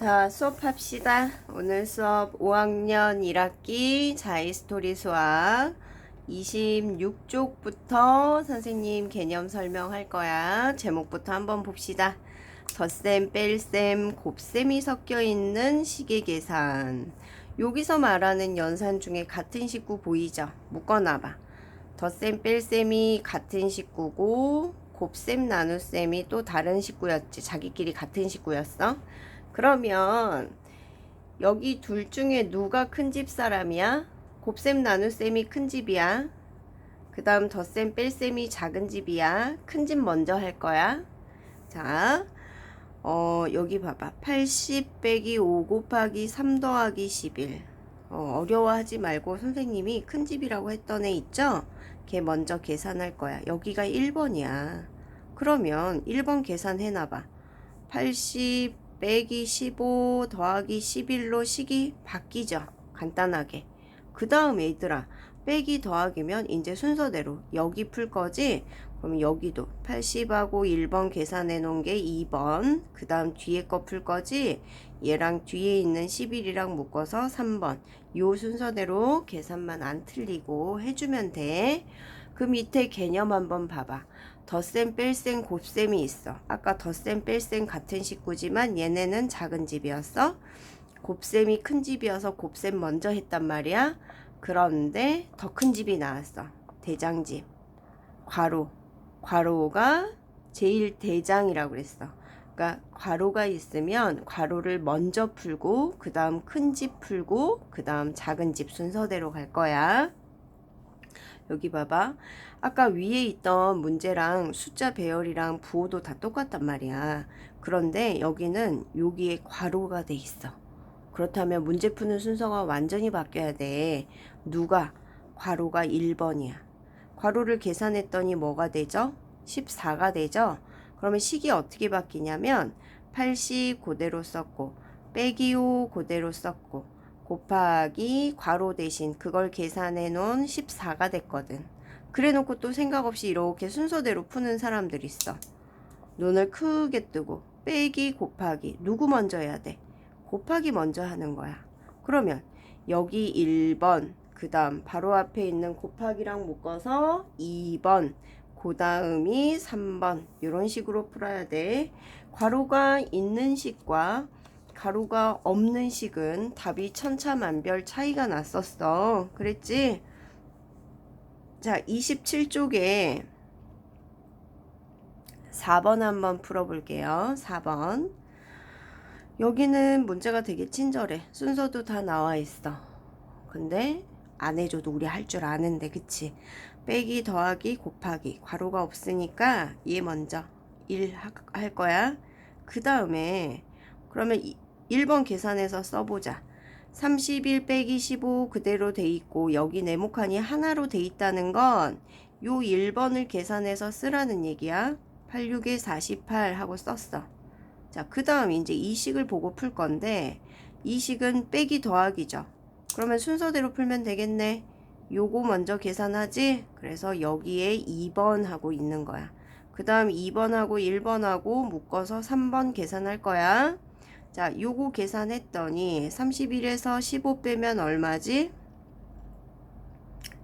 자, 수업합시다. 오늘 수업 5학년 1학기 자이스토리 수학 26쪽부터 선생님 개념 설명할 거야. 제목부터 한번 봅시다. 덧셈, 뺄셈, 곱셈이 섞여 있는 시계 계산. 여기서 말하는 연산 중에 같은 식구 보이죠? 묶어놔봐. 덧셈, 뺄셈이 같은 식구고 곱셈, 나눗셈이 또 다른 식구였지. 자기끼리 같은 식구였어. 그러면 여기 둘 중에 누가 큰 집 사람이야? 곱셈 나눗셈이 큰 집이야. 그 다음 덧셈 뺄셈이 작은 집이야. 큰 집 먼저 할 거야. 자, 어, 여기 봐봐. 80 빼기 5 곱하기 3 더하기 11. 어, 어려워하지 말고 선생님이 큰 집이라고 했던 애 있죠? 걔 먼저 계산할 거야. 여기가 1번이야. 그러면 1번 계산해놔봐. 80 빼기 15 더하기 11로 식이 바뀌죠. 간단하게. 그 다음 얘들아 빼기 더하기면 이제 순서대로 여기 풀 거지? 그럼 여기도 80하고 1번 계산해 놓은 게 2번 그 다음 뒤에 거 풀 거지? 얘랑 뒤에 있는 11이랑 묶어서 3번 요 순서대로 계산만 안 틀리고 해주면 돼. 그 밑에 개념 한번 봐봐. 덧셈, 뺄셈, 곱셈이 있어. 아까 덧셈, 뺄셈 같은 식구지만 얘네는 작은 집이었어. 곱셈이 큰 집이어서 곱셈 먼저 했단 말이야. 그런데 더 큰 집이 나왔어. 대장집. 괄호. 괄호가 제일 대장이라고 그랬어. 그러니까 괄호가 있으면 괄호를 먼저 풀고 그 다음 큰 집 풀고 그 다음 작은 집 순서대로 갈 거야. 여기 봐봐. 아까 위에 있던 문제랑 숫자 배열이랑 부호도 다 똑같단 말이야. 그런데 여기는 여기에 괄호가 돼 있어. 그렇다면 문제 푸는 순서가 완전히 바뀌어야 돼. 누가? 괄호가 1번이야. 괄호를 계산했더니 뭐가 되죠? 14가 되죠? 그러면 식이 어떻게 바뀌냐면 80 그대로 썼고 빼기 5 그대로 썼고 곱하기 괄호 대신 그걸 계산해 놓은 14가 됐거든. 그래 놓고 또 생각 없이 이렇게 순서대로 푸는 사람들 있어. 눈을 크게 뜨고 빼기 곱하기 누구 먼저 해야 돼? 곱하기 먼저 하는 거야. 그러면 여기 1번 그 다음 바로 앞에 있는 곱하기랑 묶어서 2번 그 다음이 3번 이런 식으로 풀어야 돼. 괄호가 있는 식과 가루가 없는 식은 답이 천차만별 차이가 났었어. 그랬지? 자, 27쪽에 4번 한번 풀어볼게요. 4번. 여기는 문제가 되게 친절해. 순서도 다 나와 있어. 근데 안 해줘도 우리 할 줄 아는데, 그치? 빼기, 더하기, 곱하기. 괄호가 없으니까 얘 먼저 1 할 거야. 그 다음에 그러면 1번 계산해서 써보자. 31 빼기 15 그대로 돼 있고 여기 네모칸이 하나로 돼 있다는 건 요 1번을 계산해서 쓰라는 얘기야. 86에 48 하고 썼어. 자, 그 다음 이제 이 식을 보고 풀 건데 이 식은 빼기 더하기죠. 그러면 순서대로 풀면 되겠네. 요거 먼저 계산하지? 그래서 여기에 2번 하고 있는 거야. 그 다음 2번하고 1번하고 묶어서 3번 계산할 거야. 자, 요거 계산했더니 31에서 15 빼면 얼마지?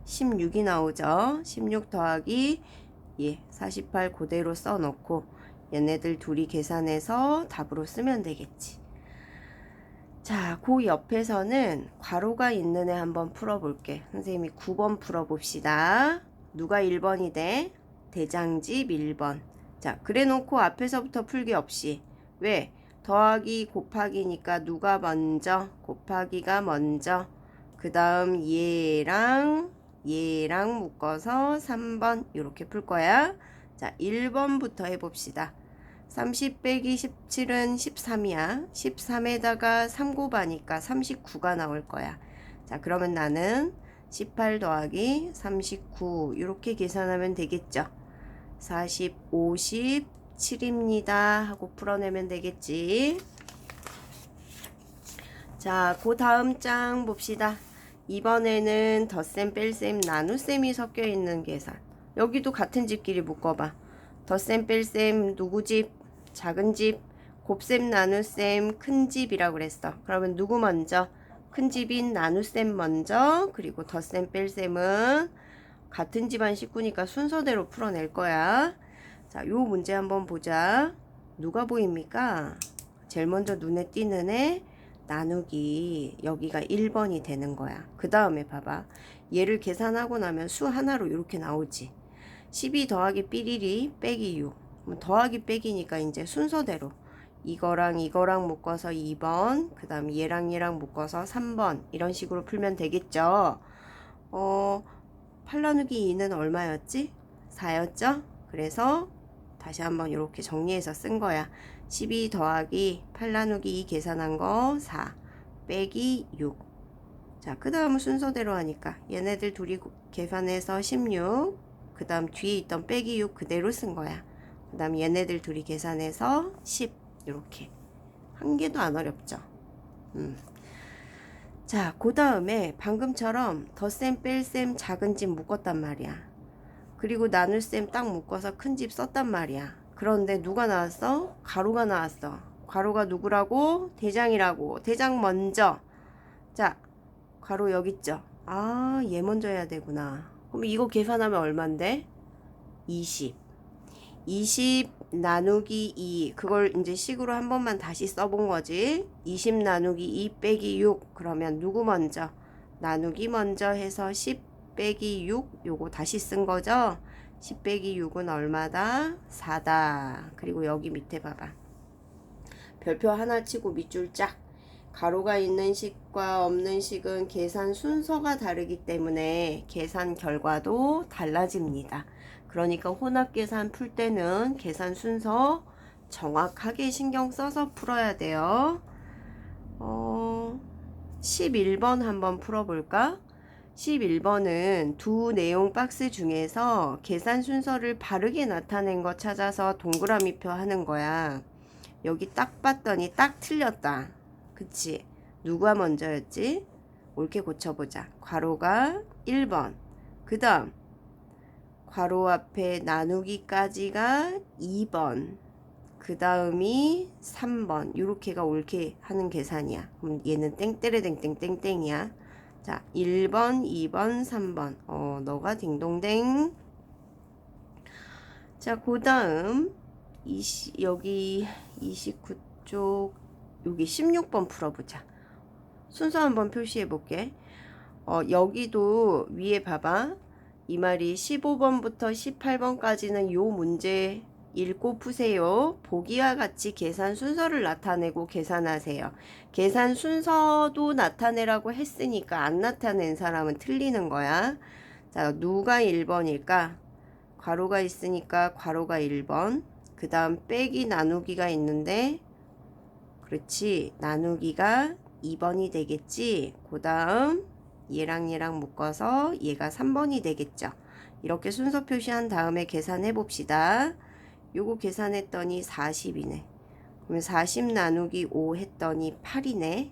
16이 나오죠. 16 더하기 예, 48 그대로 써놓고 얘네들 둘이 계산해서 답으로 쓰면 되겠지. 자, 그 옆에서는 괄호가 있는 애 한번 풀어볼게. 선생님이 9번 풀어봅시다. 누가 1번이 돼? 대장집 1번. 자, 그래 놓고 앞에서부터 풀기 없이. 왜? 더하기 곱하기니까 누가 먼저? 곱하기가 먼저. 그 다음 얘랑 얘랑 묶어서 3번 이렇게 풀 거야. 자, 1번부터 해봅시다. 30 빼기 17은 13이야. 13에다가 3 곱하니까 39가 나올 거야. 자, 그러면 나는 18 더하기 39 이렇게 계산하면 되겠죠. 40, 57입니다. 하고 풀어내면 되겠지. 자, 그 다음 장 봅시다. 이번에는 덧셈, 뺄셈, 나눗셈이 섞여 있는 계산. 여기도 같은 집끼리 묶어봐. 덧셈, 뺄셈, 누구 집? 작은 집. 곱셈 나눗셈 큰 집이라고 그랬어. 그러면 누구 먼저? 큰 집인 나눗셈 먼저 그리고 덧셈 뺄셈은 같은 집안 식구니까 순서대로 풀어낼 거야. 자, 요 문제 한번 보자. 누가 보입니까? 제일 먼저 눈에 띄는 애 나누기 여기가 1번이 되는 거야. 그 다음에 봐봐. 얘를 계산하고 나면 수 하나로 이렇게 나오지. 12 더하기 삐리리 빼기 6. 그럼 더하기 빼기니까 이제 순서대로 이거랑 이거랑 묶어서 2번, 그 다음 얘랑 얘랑 묶어서 3번 이런 식으로 풀면 되겠죠. 어, 8 나누기 2는 얼마였지? 4였죠? 그래서 다시 한번 이렇게 정리해서 쓴 거야. 12 더하기 8 나누기 2 계산한 거 4 빼기 6. 자, 그 다음은 순서대로 하니까 얘네들 둘이 계산해서 16. 그 다음 뒤에 있던 빼기 6 그대로 쓴 거야. 그 다음 얘네들 둘이 계산해서 10. 이렇게. 한 개도 안 어렵죠. 음. 자, 그 다음에 방금처럼 덧셈, 뺄셈, 작은 집 묶었단 말이야. 그리고 나눌셈 딱 묶어서 큰 집 썼단 말이야. 그런데 누가 나왔어? 가로가 나왔어. 가로가 누구라고? 대장이라고. 대장 먼저. 자, 가로 여기 있죠? 아, 얘 먼저 해야 되구나. 그럼 이거 계산하면 얼만데? 20. 20 나누기 2. 그걸 이제 식으로 한 번만 다시 써본 거지. 20 나누기 2 빼기 6. 그러면 누구 먼저? 나누기 먼저 해서 10 빼기 6. 요거 다시 쓴 거죠? 10 빼기 6은 얼마다? 4다. 그리고 여기 밑에 봐봐. 별표 하나 치고 밑줄 짝. 가로가 있는 식과 없는 식은 계산 순서가 다르기 때문에 계산 결과도 달라집니다. 그러니까 혼합 계산 풀 때는 계산 순서 정확하게 신경 써서 풀어야 돼요. 어, 11번 한번 풀어볼까? 11번은 두 내용 박스 중에서 계산 순서를 바르게 나타낸 거 찾아서 동그라미 표 하는 거야. 여기 딱 봤더니 딱 틀렸다. 그치? 누가 먼저였지? 옳게 고쳐보자. 괄호가 1번. 그 다음, 괄호 앞에 나누기까지가 2번. 그 다음이 3번. 요렇게가 옳게 하는 계산이야. 그럼 얘는 땡때레땡땡땡땡이야. 자, 1번, 2번, 3번. 어, 너가 딩동댕. 자, 그 다음, 여기 29쪽, 여기 16번 풀어보자. 순서 한번 표시해 볼게. 어, 여기도 위에 봐봐. 이 말이 15번부터 18번까지는 요 문제 읽고 푸세요. 보기와 같이 계산 순서를 나타내고 계산하세요. 계산 순서도 나타내라고 했으니까 안 나타낸 사람은 틀리는 거야. 자, 누가 1번일까? 괄호가 있으니까 괄호가 1번. 그 다음 빼기 나누기가 있는데 그렇지. 나누기가 2번이 되겠지. 그 다음 얘랑 얘랑 묶어서 얘가 3번이 되겠죠. 이렇게 순서 표시한 다음에 계산해 봅시다. 요거 계산했더니 40이네. 그러면 40 나누기 5 했더니 8이네.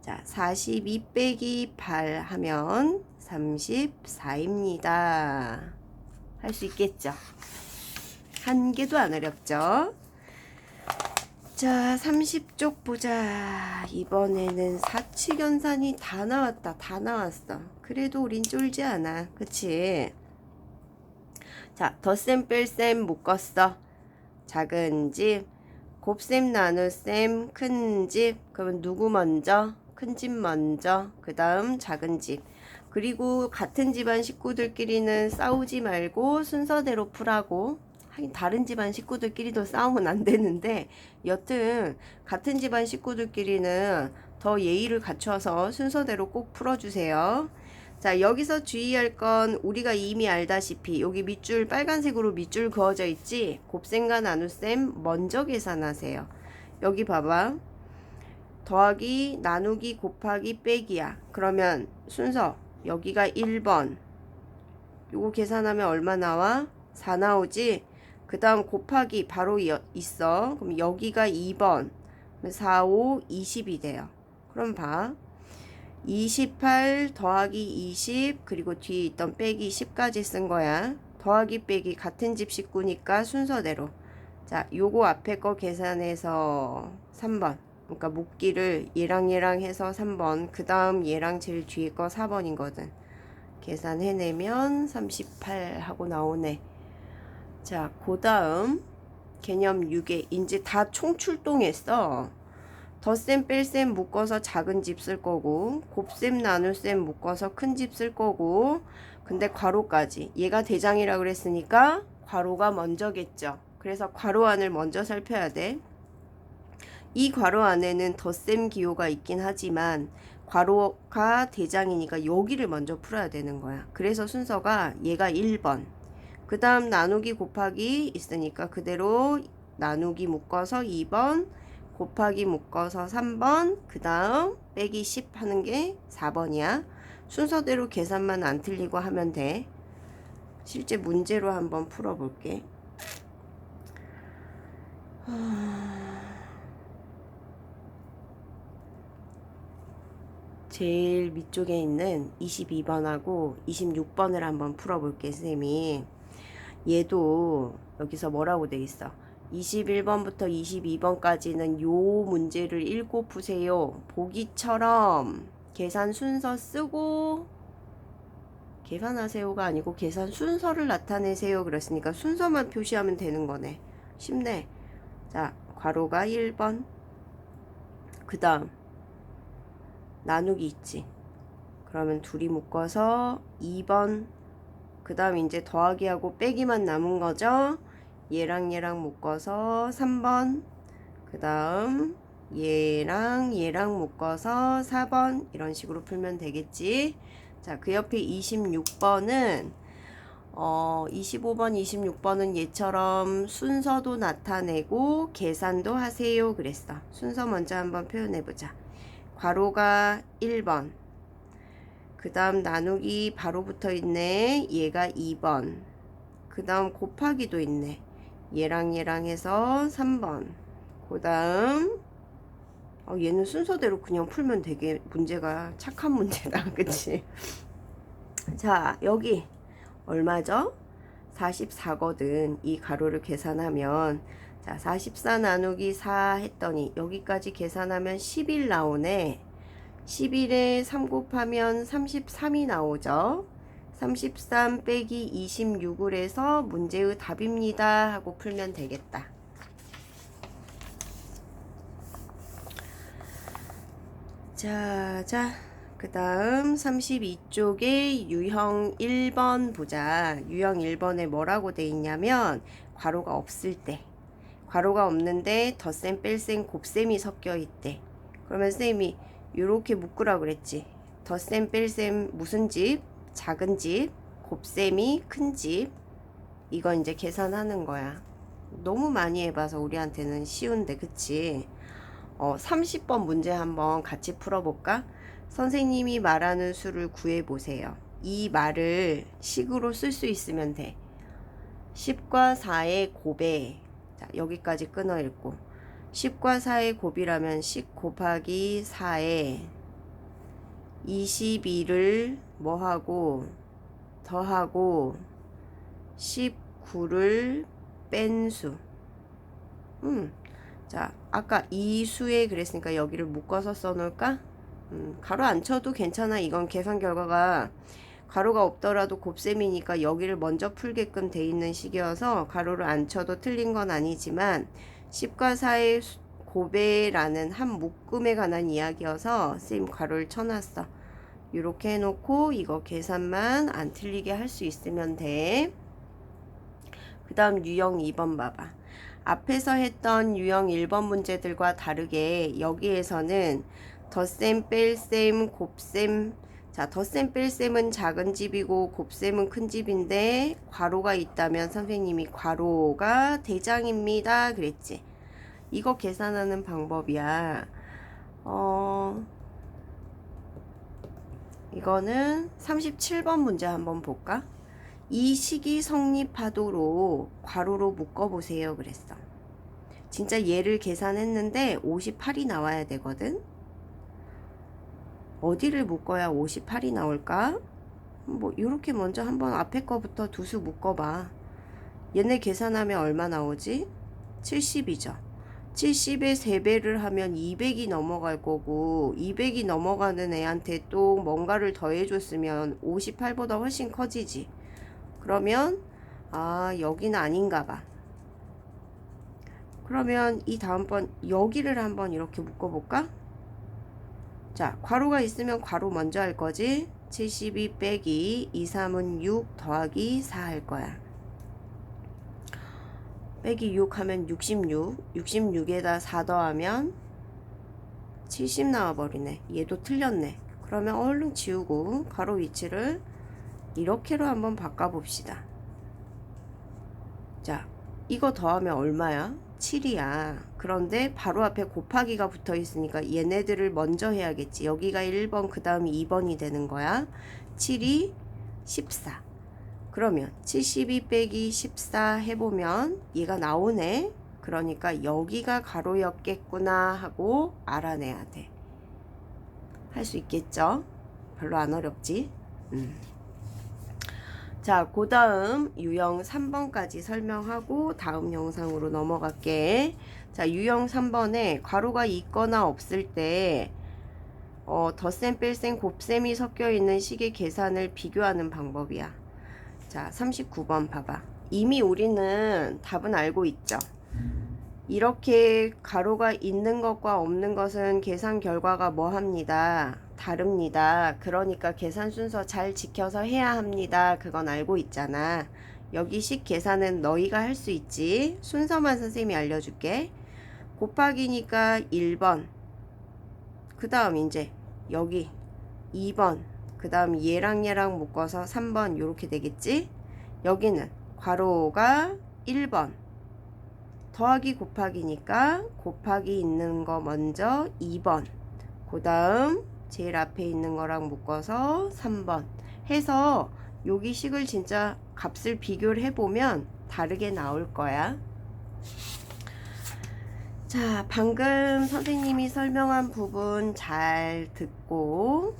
자, 42 빼기 8 하면 34입니다. 할 수 있겠죠? 한 개도 안 어렵죠? 자, 30쪽 보자. 이번에는 사칙연산이 다 나왔다. 다 나왔어. 그래도 우린 쫄지 않아. 그치? 자, 덧셈 뺄셈 묶었어. 작은 집, 곱셈 나눗셈, 큰 집. 그러면 누구 먼저? 큰 집 먼저. 그 다음 작은 집. 그리고 같은 집안 식구들끼리는 싸우지 말고 순서대로 풀하고 하긴 다른 집안 식구들끼리도 싸우면 안 되는데 여튼 같은 집안 식구들끼리는 더 예의를 갖춰서 순서대로 꼭 풀어주세요. 자 여기서 주의할 건 우리가 이미 알다시피 여기 밑줄 빨간색으로 밑줄 그어져 있지 곱셈과 나눗셈 먼저 계산하세요. 여기 봐봐. 더하기 나누기 곱하기 빼기야. 그러면 순서 여기가 1번 요거 계산하면 얼마 나와? 4 나오지? 그 다음 곱하기 바로 있어. 그럼 여기가 2번. 4, 5, 20이 돼요. 그럼 봐. 28 더하기 20 그리고 뒤에 있던 빼기 10까지 쓴 거야. 더하기 빼기 같은 집 식구니까 순서대로 자, 요거 앞에 거 계산해서 3번. 그러니까 묶기를 얘랑 얘랑 해서 3번. 그 다음 얘랑 제일 뒤에 거 4번이거든. 계산해내면 38 하고 나오네. 자, 그 다음 개념 6에 이제 다 총출동했어. 덧셈 뺄셈 묶어서 작은 집 쓸 거고 곱셈 나눗셈 묶어서 큰 집 쓸 거고 근데 괄호까지 얘가 대장이라 그랬으니까 괄호가 먼저겠죠. 그래서 괄호 안을 먼저 살펴야 돼. 이 괄호 안에는 덧셈 기호가 있긴 하지만 괄호가 대장이니까 여기를 먼저 풀어야 되는 거야. 그래서 순서가 얘가 1번. 그 다음 나누기 곱하기 있으니까 그대로 나누기 묶어서 2번, 곱하기 묶어서 3번, 그 다음 빼기 10 하는 게 4번이야. 순서대로 계산만 안 틀리고 하면 돼. 실제 문제로 한번 풀어볼게. 제일 밑쪽에 있는 22번하고 26번을 한번 풀어볼게, 쌤이. 얘도 여기서 뭐라고 돼 있어? 21번부터 22번까지는 요 문제를 읽고 푸세요. 보기처럼 계산 순서 쓰고 계산하세요가 아니고 계산 순서를 나타내세요. 그랬으니까 순서만 표시하면 되는 거네. 쉽네. 자, 괄호가 1번. 그 다음, 나누기 있지. 그러면 둘이 묶어서 2번. 그 다음 이제 더하기하고 빼기만 남은 거죠. 얘랑 얘랑 묶어서 3번. 그 다음, 얘랑 얘랑 묶어서 4번. 이런 식으로 풀면 되겠지. 자, 그 옆에 26번은 어, 25번, 26번은 얘처럼 순서도 나타내고 계산도 하세요. 그랬어. 순서 먼저 한번 표현해 보자. 괄호가 1번. 그 다음 나누기 바로 붙어 있네. 얘가 2번. 그 다음 곱하기도 있네. 얘랑 얘랑 해서 3번. 그 다음 어, 얘는 순서대로 그냥 풀면 되게 문제가 착한 문제다. 그치? 자, 여기 얼마죠? 44거든. 이 가로를 계산하면 자, 44 나누기 4 했더니 여기까지 계산하면 11 나오네. 11에 3 곱하면 33이 나오죠. 33 빼기 26을 해서 문제의 답입니다. 하고 풀면 되겠다. 자, 자. 그 다음 32쪽에 유형 1번 보자. 유형 1번에 뭐라고 돼 있냐면 괄호가 없을 때. 괄호가 없는데 덧셈, 뺄셈, 곱셈이 섞여 있대. 그러면 쌤이 이렇게 묶으라 그랬지. 덧셈, 뺄셈 무슨 집? 작은 집. 곱셈이 큰 집. 이건 이제 계산하는 거야. 너무 많이 해봐서 우리한테는 쉬운데, 그치? 어, 30번 문제 한번 같이 풀어볼까? 선생님이 말하는 수를 구해보세요. 이 말을 식으로 쓸 수 있으면 돼. 10과 4의 곱에, 자, 여기까지 끊어 읽고. 10과 4의 곱이라면 10 곱하기 4에 22를 뭐하고, 더하고, 19를 뺀 수. 음. 자, 아까 이 수에 그랬으니까 여기를 묶어서 써놓을까? 음, 가로 안 쳐도 괜찮아. 이건 계산 결과가 가로가 없더라도 곱셈이니까 여기를 먼저 풀게끔 돼 있는 식이어서 가로를 안 쳐도 틀린 건 아니지만 10과 4의 고배라는 한 묶음에 관한 이야기여서 쌤 가로를 쳐놨어. 이렇게 해놓고 이거 계산만 안 틀리게 할 수 있으면 돼. 그 다음 유형 2번 봐봐. 앞에서 했던 유형 1번 문제들과 다르게 여기에서는 덧셈, 뺄셈, 곱셈 자, 덧셈, 뺄셈은 작은 집이고 곱셈은 큰 집인데 괄호가 있다면 선생님이 괄호가 대장입니다. 그랬지. 이거 계산하는 방법이야. 어, 이거는 37번 문제 한번 볼까? 이 식이 성립하도록 괄호로 묶어보세요. 그랬어. 진짜 얘를 계산했는데 58이 나와야 되거든. 어디를 묶어야 58이 나올까? 뭐 이렇게 먼저 한번 앞에 거부터 두 수 묶어봐. 얘네 계산하면 얼마 나오지? 70이죠. 70의 3배를 하면 200이 넘어갈 거고 200이 넘어가는 애한테 또 뭔가를 더해줬으면 58보다 훨씬 커지지. 그러면 아 여기는 아닌가 봐. 그러면 이 다음번 여기를 한번 이렇게 묶어볼까? 자, 괄호가 있으면 괄호 먼저 할 거지. 72 빼기 2, 3은 6 더하기 4 할 거야. 빼기 6 하면 66. 66에다 4 더하면 70 나와버리네. 얘도 틀렸네. 그러면 얼른 지우고 가로 위치를 이렇게로 한번 바꿔봅시다. 자, 이거 더하면 얼마야? 7이야. 그런데 바로 앞에 곱하기가 붙어 있으니까 얘네들을 먼저 해야겠지. 여기가 1번, 그 다음이 2번이 되는 거야. 7이 14. 그러면 72 빼기 14 해보면 얘가 나오네. 그러니까 여기가 가로였겠구나 하고 알아내야 돼. 할 수 있겠죠? 별로 안 어렵지? 음. 자, 그 다음 유형 3번까지 설명하고 다음 영상으로 넘어갈게. 자, 유형 3번에 괄호가 있거나 없을 때 어, 덧셈, 뺄셈, 곱셈이 섞여 있는 식의 계산을 비교하는 방법이야. 자, 39번 봐봐. 이미 우리는 답은 알고 있죠. 이렇게 가로가 있는 것과 없는 것은 계산 결과가 뭐 합니다. 다릅니다. 그러니까 계산 순서 잘 지켜서 해야 합니다. 그건 알고 있잖아. 여기 식 계산은 너희가 할 수 있지. 순서만 선생님이 알려줄게. 곱하기니까 1번. 그 다음 이제 여기 2번. 그 다음 얘랑 얘랑 묶어서 3번 이렇게 되겠지. 여기는 괄호가 1번. 더하기 곱하기니까 곱하기 있는 거 먼저 2번. 그 다음 제일 앞에 있는 거랑 묶어서 3번. 해서 여기 식을 진짜 값을 비교를 해보면 다르게 나올 거야. 자, 방금 선생님이 설명한 부분 잘 듣고,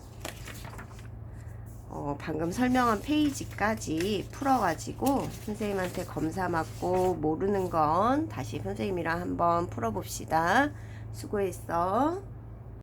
어, 방금 설명한 페이지까지 풀어가지고 선생님한테 검사 맞고 모르는 건 다시 선생님이랑 한번 풀어봅시다. 수고했어.